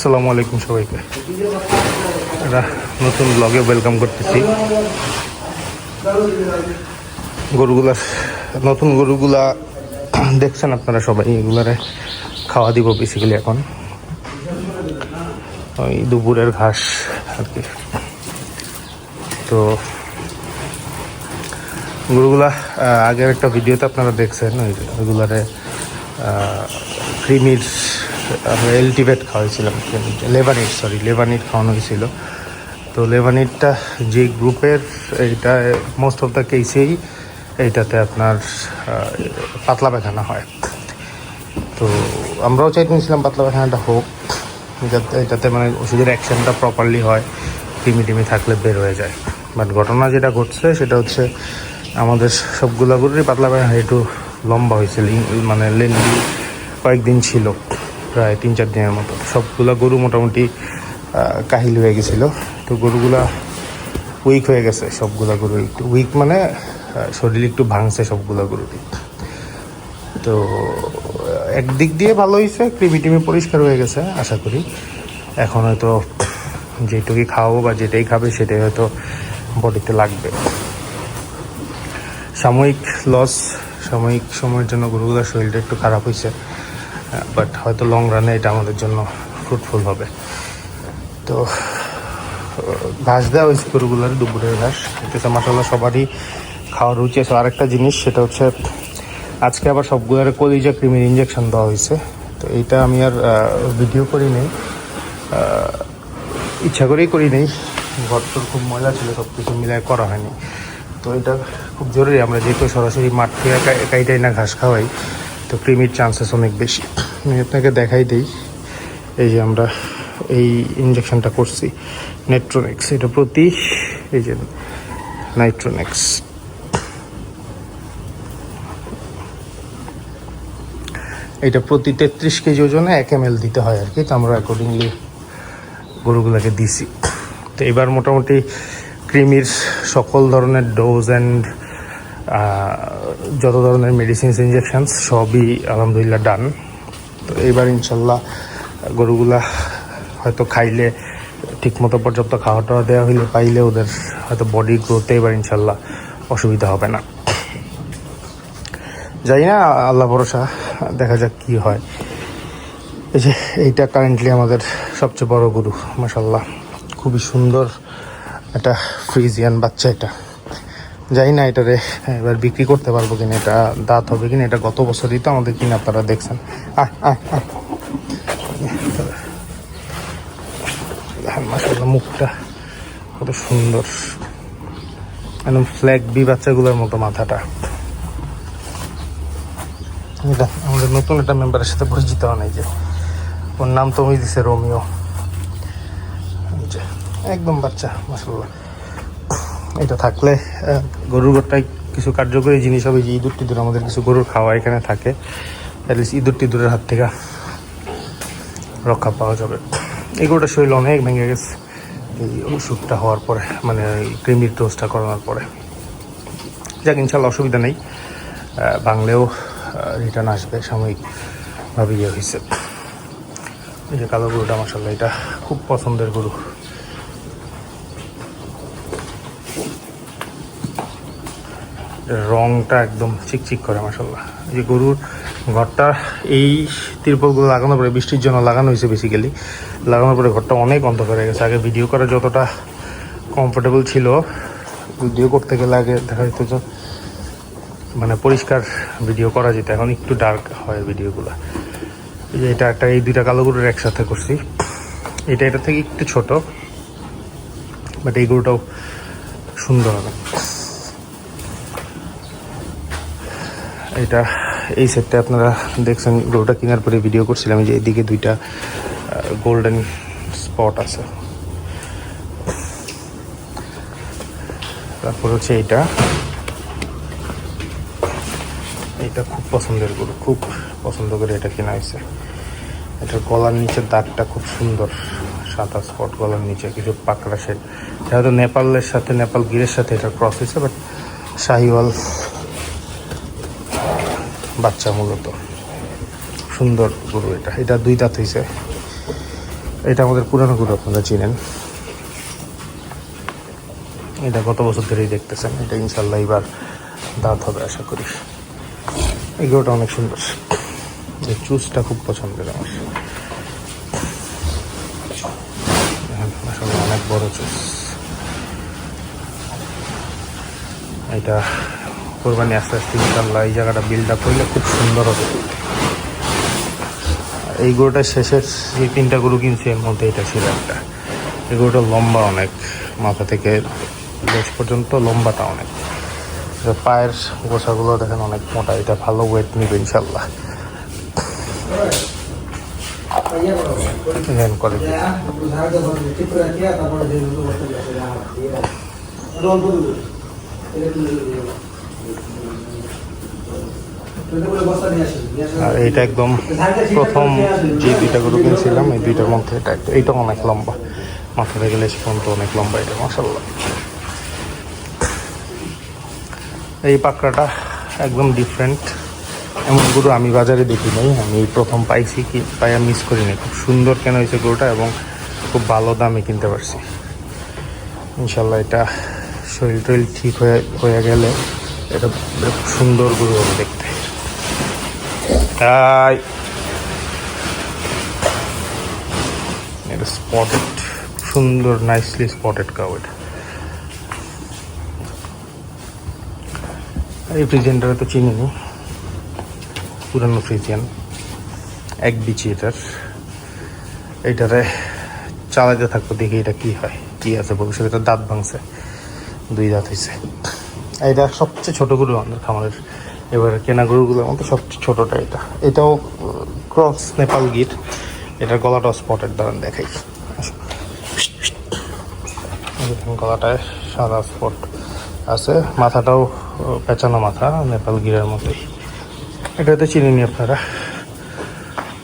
আসসালামু আলাইকুম সবাইকে। একটা নতুন ব্লগে ওয়েলকাম করতেছি। গরুগুলার নতুন গরুগুলা দেখছেন আপনারা সবাই, এগুলারে খাওয়া দিব বেসিক্যালি এখন। ওই দুপুরের ঘাস আর কি। তো গরুগুলা আগের একটা ভিডিওতে আপনারা দেখছেন, ওই ওইগুলারে ক্রিমির এলটিভেট খাওয়াইছিলাম লেবানিট সরি লেবানিট খাওয়ানো হয়েছিল। তো লেবানিটটা যে গ্রুপের, এইটা মোস্ট অফ দ্য কেসেই এইটাতে আপনার পাতলা পায়খানা হয়। তো আমরাও চাইতে নিয়েছিলাম পাতলা পায়খানাটা হোক, যাতে এটাতে মানে ওষুধের অ্যাকশনটা প্রপারলি হয় টিমি টিমি থাকলে বের হয়ে যায়। বাট ঘটনা যেটা ঘটছে, সেটা হচ্ছে আমাদের সবগুলা গরুরই পাতলা পায়খানা একটু লম্বা হয়েছিল মানে লেন্দি কয়েকদিন ছিল। প্রায় তিন চার দিনের মতো। সবগুলা গরু মোটামুটি কাহিল হয়ে গেছিল। তো গরুগুলা উইক হয়ে গেছে, সবগুলা গরু একটু উইক মানে শরীর একটু ভাঙছে সবগুলা গরুরই তো একদিক দিয়ে ভালো হয়েছে কৃমি টিমি পরিষ্কার হয়ে গেছে, আশা করি। এখন হয়তো যেটুকুই খাওয়াবো বা যেটাই খাবে, সেটাই হয়তো বডিতে লাগবে। সাময়িক লস সাময়িক সময়ের জন্য গরুগুলোর শরীরটা একটু খারাপ হয়েছে বাট হয়তো লং রানে এটা আমাদের জন্য ফ্রুটফুল হবে। তো ঘাস দেওয়া হয়েছে গরুগুলোর দুপুরের ঘাস। এটা মাসাল্লাহ সবারই খাওয়ার রুচি আছে। আরেকটা জিনিস, সেটা হচ্ছে আজকে আবার সবগুলোর কলিজা ক্রিমির ইঞ্জেকশন দেওয়া হয়েছে। তো এইটা আমি আর ভিডিও করি নেই। ইচ্ছা করেই করি নেই। ঘর তোর খুব ময়লা ছিল সব কিছু মিলায় করা হয়নি। তো এটা খুব জরুরি। আমরা যেহেতু সরাসরি মাঠ থেকে একা একাইটাই না ঘাস খাওয়াই তো ক্রিমির চান্সেস অনেক বেশি। আমি আপনাকে দেখাই দিই। এই যে আমরা এই ইঞ্জেকশনটা করছি নেট্রোনেক্স এটা প্রতি, এই যে নাইট্রোনেক্স এটা প্রতি তেত্রিশ কেজি ওজনে এক এম দিতে হয় আর কি, তো আমরা অ্যাকর্ডিংলি গরুগুলোকে দিছি। তো এবার মোটামুটি ক্রিমির সকল ধরনের ডোজ অ্যান্ড যত ধরনের মেডিসিনস ইঞ্জেকশনস সবই আলহামদুলিল্লাহ ডান তো এবার ইনশাল্লাহ গরুগুলা হয়তো খাইলে ঠিকমতো পর্যাপ্ত খাওয়া টাওয়া দেওয়া হইলে পাইলে ওদের হয়তো বডি গ্রোথে এবার ইনশাল্লাহ অসুবিধা হবে না। যাই না, আল্লাহ ভরসা, দেখা যাক কি হয়। এই যে এইটা কারেন্টলি আমাদের সবচেয়ে বড় গরু মাসাল্লাহ খুবই সুন্দর একটা ফ্রিজিয়ান বাচ্চা এটা। জানি না এটারে এবার বিক্রি করতে পারব কিনা, এটা দাঁত হবে কিনা, এটা গত বছরই তো আমাদের কিনা, আপনারা দেখছেন। আয় মাসাল্লাহ মুখটা কত সুন্দর। একদম ফ্ল্যাগ বি বাচ্চাগুলোর মতো মাথাটা। এটা আমাদের নতুন একটা মেম্বারের সাথে পরিচিত হন, এই যে। ওর নাম তো ওই দিছে রোমিও। একদম বাচ্চা মাসাল্লাহ এটা থাকলে গরুর গোটাই কিছু কার্যকরী জিনিস হবে, যে ইঁদুর টিঁদুর আমাদের কিছু গরুর খাওয়া এখানে থাকে। অ্যাটলিস্ট ইঁদুর টিঁদুরের হাত থেকে রক্ষা পাওয়া যাবে। এই গরুটার শরীর অনেক ভেঙে গেছে। এই ওষুধটা হওয়ার পরে মানে ক্রিমির ডোজটা করানোর পরে। যাক, ইনশাল্লাহ অসুবিধা নেই। বাংলেও রিটার্ন আসবে সাময়িকভাবে ইয়ে হয়েছে। এই যে কালো গরুটা মাসাল্লাহ এটা খুব পছন্দের গরু। রংটা একদম চিকচিক করে মাসাল্লাহ এই যে গরুর ঘরটা, এই তিরপলগুলো লাগানোর পরে বৃষ্টির জন্য লাগানো হয়েছে বেসিক্যালি লাগানোর পরে ঘরটা অনেক অন্ধকার হয়ে গেছে। আগে ভিডিও করা যতটা কমফোর্টেবল ছিল ভিডিও করতে গেলে আগে দেখা যেত যে মানে পরিষ্কার ভিডিও করা যেত। এখন একটু ডার্ক হয় ভিডিওগুলো এই যে এটা একটা, এই দুইটা কালো গরুর একসাথে করছি। এটা এটা থেকে একটু ছোট বাট এই গরুটাও সুন্দর হবে। এটা, এই সেটটা আপনারা দেখছেন, গরুটা কেনার পরে ভিডিও করছিলাম যে এদিকে দুইটা গোল্ডেন স্পট আছে। তারপর হচ্ছে এইটা এটা খুব পছন্দের গরু, খুব পছন্দ করে এটা কেনা হয়েছে। এটার গলার নিচের দাগটা খুব সুন্দর, সাদা স্পট গলার নিচে, কিছু পাকড়া সেট এটা হয়তো নেপালের সাথে, নেপাল গিরের সাথে এটা ক্রস হয়েছে বাট শাহিওয়াল বাচ্চা মূলত। সুন্দর গরু এটা। এটা দুই দাঁত হয়েছে এটা আমাদের পুরানো গরু আপনারা চিনেন। এটা গত বছর ধরেই দেখতেছেন। এটা ইনশাল্লাহ এবার দাঁত হবে আশা করি। এই গরুটা অনেক সুন্দর। এই চুজটা খুব পছন্দের আমার। হ্যাঁ, অনেক বড় চুজ। এটা কোরবানি আস্তে আস্তে ইনশাল্লাহ এই জায়গাটা বিল্ড আপ হইলে খুব সুন্দর হবে। এই গরুটা শেষের যে তিনটা গরু কিনছি, এর মধ্যে এটা ছিল একটা। এই গরুটা লম্বা অনেক, মাথা থেকে লেজ পর্যন্ত লম্বাটা অনেক। পায়ের গোসাগুলো দেখেন অনেক মোটা, এটা ভালো ওয়েট নিবে ইনশাল্লাহ করে। আর এইটা একদম প্রথম যে দুইটা গরু কিনছিলাম, এই দুইটার মধ্যে এটা এইটা অনেক লম্বা। মাথা থেকে লেজ পর্যন্ত অনেক লম্বা এটা মাসাল্লাহ এই পাকড়াটা একদম ডিফারেন্ট এমন গরু আমি বাজারে দেখি নাই, আমি প্রথম পাইছি কি পাইয়া মিস করি নাই খুব সুন্দর কেন হয়েছে গরুটা এবং খুব ভালো দামে কিনতে পারছি। ইনশাল্লাহ এটা শরীর টরীর ঠিক হয়ে হয়ে গেলে এটা সুন্দর গরু হবে দেখতে তাই এটা স্পটেড সুন্দর নাইসলি স্পটেড কাউ এটা। এই ফ্রিজিয়ানটা তো চিনিনি। পুরানো ফ্রিজিয়ান এক বিচি এটার। এইটারে চালাতে থাকব, দেখি এটা কি হয়, কি আছে ভবিষ্যতে। এটা দাঁত ভাঙছে, দুই দাঁত হয়েছে এটা সবচেয়ে ছোট গরু আমাদের খামারের। এবার কেনা গরুগুলোর মধ্যে সবচেয়ে ছোটটা এটা। এটাও ক্রস নেপাল গির এটার গলাটাও স্পটের দ্বারা দেখাই। গলাটায় সাদা স্পট আছে। মাথাটাও পেঁচানো মাথা নেপাল গিরের মতোই। এটা এটাতে চিনি নি আপনারা?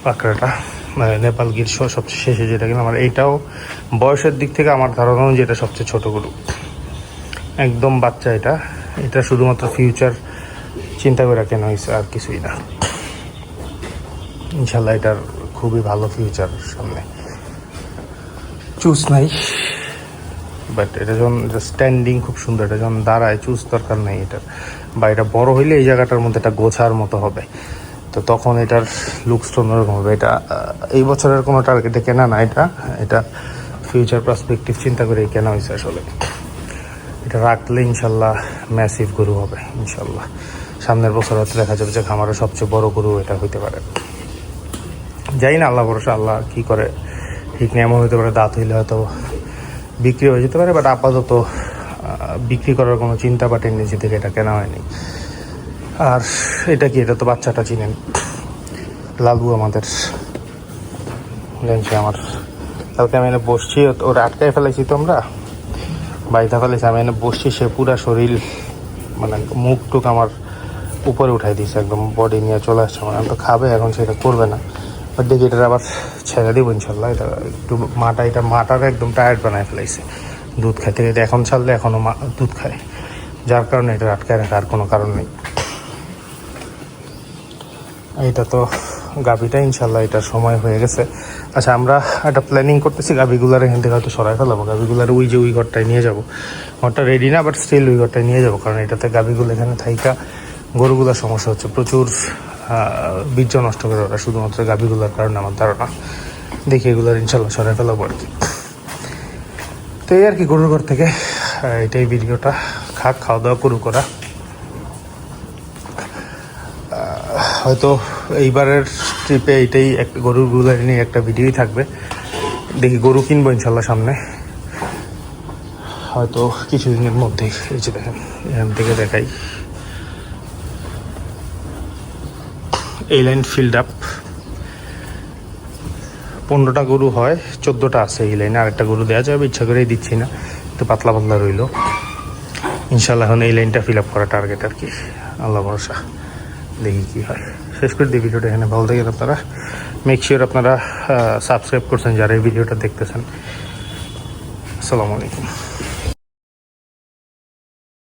পাকড়াটা। মানে নেপাল গির সবচেয়ে শেষে যেটা কিনা আমার এইটাও বয়সের দিক থেকে আমার ধারণা এটা সবচেয়ে ছোট গরু। একদম বাচ্চা এটা। এটা শুধুমাত্র ফিউচার চিন্তা করে কেন হয়েছে আর কিছুই না। ইনশাল্লাহ এটার খুবই ভালো ফিউচার সামনে। চুজ নাই বাট এটা যখন স্ট্যান্ডিং খুব সুন্দর, এটা যখন দাঁড়ায় চুজ দরকার নেই এটার। বা এটা বড় হইলে এই জায়গাটার মধ্যে একটা গোছার মতো হবে। তো তখন এটার লুকসটা অন্যরকম হবে। এটা এই বছরের কোনো টার্গেটে কেনা না এটা। এটা ফিউচার পার্সপেক্টিভ চিন্তা করে কেনা হয়েছে আসলে। এটা রাখলে ইনশাল্লাহ ম্যাসিভ গরু হবে, ইনশাল্লাহ। সামনের বছর হয়তো দেখা যাবে যে খামারের সবচেয়ে বড় গরু এটা হইতে পারে। যাই না, আল্লাহ ভরসা, আল্লাহ কি করে ঠিক নেই এমন হইতে পারে, দাঁত হইলে হয়তো বিক্রি হয়ে যেতে পারে বাট আপাতত বিক্রি করার কোনো চিন্তা বা টেন্ডেন্সি থেকে এটা কেনা হয়নি। আর এটা কি, এটা তো বাচ্চাটা চিনেন। লালু আমাদের। জানছি আমার, কালকে আমি বসছি, ওরা আটকায় ফেলেছি তো বাড়িতে ফেলেছি আমি এনে বসছি, সে পুরা শরীর মানে মুখ টুক আমার উপরে উঠাই দিয়েছে একদম বডি নিয়ে চলে আসছে আমার আমি তো খাবে, এখন সেটা করবে না। বাট দেখি এটা আবার ছেড়ে দিব, ইনশাল্লাহ। এটা একটু মাটা, এটা মাটার একদম টায়ার্ড বানায় ফেলাইছে। দুধ খাইতে খাইতে এখন ছাড়লে এখনও মা দুধ খায়। যার কারণে এটা আটকায় রাখার কোনো কারণ নেই। এটা তো গাভিটা ইনশাল্লাহ এটার সময় হয়ে গেছে। আচ্ছা আমরা একটা প্ল্যানিং করতেছি, গাভিগুলার এখান থেকে হয়তো সরাই ফেলাবো। গাভিগুলার ওই যে ওই ঘরটায় নিয়ে যাব। ঘরটা রেডি না বাট স্টিল ওই ঘরটায় নিয়ে যাব, কারণ এটাতে গাভিগুলো এখানে থাইকা গরুগুলার সমস্যা হচ্ছে। প্রচুর বীর্য নষ্ট করে ওরা, শুধুমাত্র গাভিগুলার কারণে আমার ধারণা। দেখি এগুলার ইনশাল্লাহ সরাই ফেলাবো আর কি। তো এই আর কি, গরুর ঘর থেকে এটাই ভিডিওটা। খাক খাওয়া দাওয়া করু। করা হয়তো এইবারের ট্রিপে এইটাই এক, গরুগুলো নিয়ে একটা ভিডিওই থাকবে। দেখি গরু কিনবো ইনশাল্লাহ সামনে। হয়তো কিছুদিনের মধ্যেই, এই যে দেখেন, এখান থেকে দেখাই। এই লাইন ফিল্ড আপ পনেরোটা গরু হয়, চোদ্দোটা আছে এই লাইনে, আরেকটা গরু দেওয়া যাবে, ইচ্ছা করেই দিচ্ছি না, একটু পাতলা পাতলা রইল। ইনশাল্লাহ এখন এই লাইনটা ফিল আপ করা টার্গেট আর কি। আল্লাহ ভরসা। দেখি কি হয়। শেষ করে দিই ভিডিওটা এখানে। ভালো থাকেন আপনারা। মেক শিওর আপনারা সাবস্ক্রাইব করছেন যারা এই ভিডিওটা দেখতেছেন। আসসালামু আলাইকুম।